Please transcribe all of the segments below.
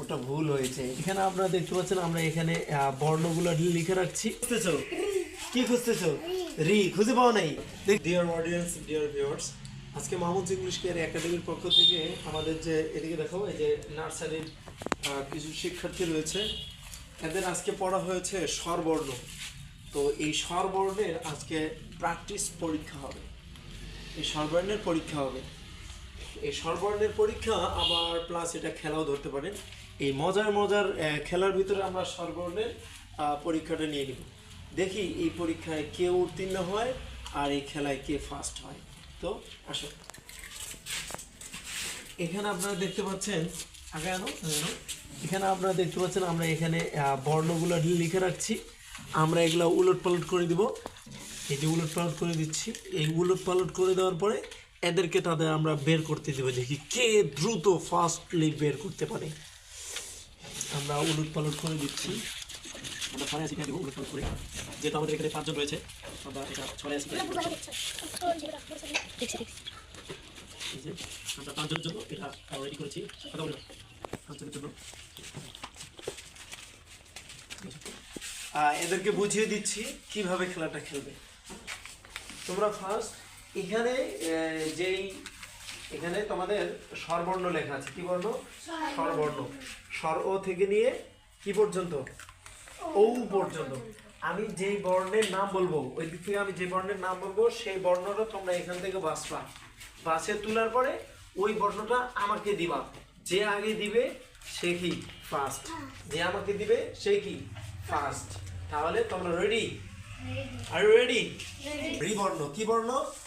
ওটা ভুল হয়েছে। এখানে আপনারা দেখতে পাচ্ছেন, আমরা এখানে বর্ণগুলো লিখে রাখছি। খুঁজতেছো? কি খুঁজতেছো? রি, খুঁজে পাও নাই। ডিয়ার অডিয়েন্স ডিয়ার ভিউয়ার্স আজকে মাহমুদ ইংলিশ কেয়ার একাডেমির পক্ষ থেকে আমাদের যে, এদিকে দেখো, এই যে নার্সারির কিছু শিক্ষার্থী রয়েছে। এদের আজকে পড়া হয়েছে স্বরবর্ণ। তো এই স্বরবর্ণের আজকে প্র্যাকটিস পরীক্ষা হবে। এই স্বরবর্ণের পরীক্ষা হবে। এই স্বরবর্ণের পরীক্ষা আবার প্লাস এটা খেলাও ধরতে পারেন। এই মজার মজার খেলার ভিতরে আমরা স্বরবর্ণের পরীক্ষাটা নিয়ে নিব। দেখি এই পরীক্ষায় কে উত্তীর্ণ হয় আর এই খেলায় কে ফার্স্ট হয়। তো আসো। এখানে আপনারা দেখতে পাচ্ছেন, আগে আনো এখানে আপনারা দেখতে পাচ্ছেন আমরা এখানে বর্ণগুলো লিখে রাখছি। আমরা এগুলো উলট পালট করে দিব। এই যে উলট পালট করে দিচ্ছি। এই উলট পালট করে দেওয়ার পরে এদেরকে তাদের আমরা বের করতে দেবো, দেখি কে দ্রুত ফাস্টলি বের করতে পারে। আমরা উলট পালট করে দিচ্ছি। আমরা ছড়াই শিখে দেবো উলট পালট করে। যেহেতু আমাদের এখানে পাঁচজন রয়েছে, আমরা এটা ছড়াই শিখে দেবো এই যে, আমরা পাঁচজনের জন্য এটা রেডি করেছি। পাঁচজনের জন্য। এদেরকে বুঝিয়ে দিচ্ছি কীভাবে খেলাটা খেলবে। তোমরা ফার্স্ট এখানে যেই এখানে তোমাদের স্বরবর্ণ লেখা আছে। কি বর্ণ? স্বরবর্ণ। স্বর ও থেকে নিয়ে কি পর্যন্ত? ও পর্যন্ত। আমি যেই বর্ণের নাম বলব ওই দিক থেকে আমি যে বর্ণের নাম বলব সেই বর্ণটা তোমরা এখান থেকে বাঁচবা। বাসে তোলার পরে ওই বর্ণটা আমাকে দিবা। যে আগে দিবে সে কি? ফার্স্ট যে আমাকে দিবে সে কি? ফার্স্ট তাহলে তোমরা রেডি আর রেডি রি বর্ণ কি বর্ণ?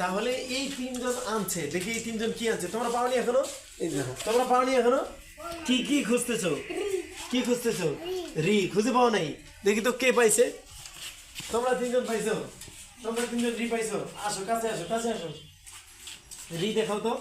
তাহলে এই তিনজন আনছে। দেখি এই তিনজন কি আনছে। তোমরা পাওনি এখনও? তোমরা পাওনি এখনও? কি কি খুঁজতেছো? কি খুঁজতেছো? রি, খুঁজে পাও নাই। দেখি তো কে পাইছে? তোমরা তিনজন পাইছো? তোমরা তিনজন রি পাইছো? আসো, কাছে আসো কাছে আসো। রি দেখাও তো।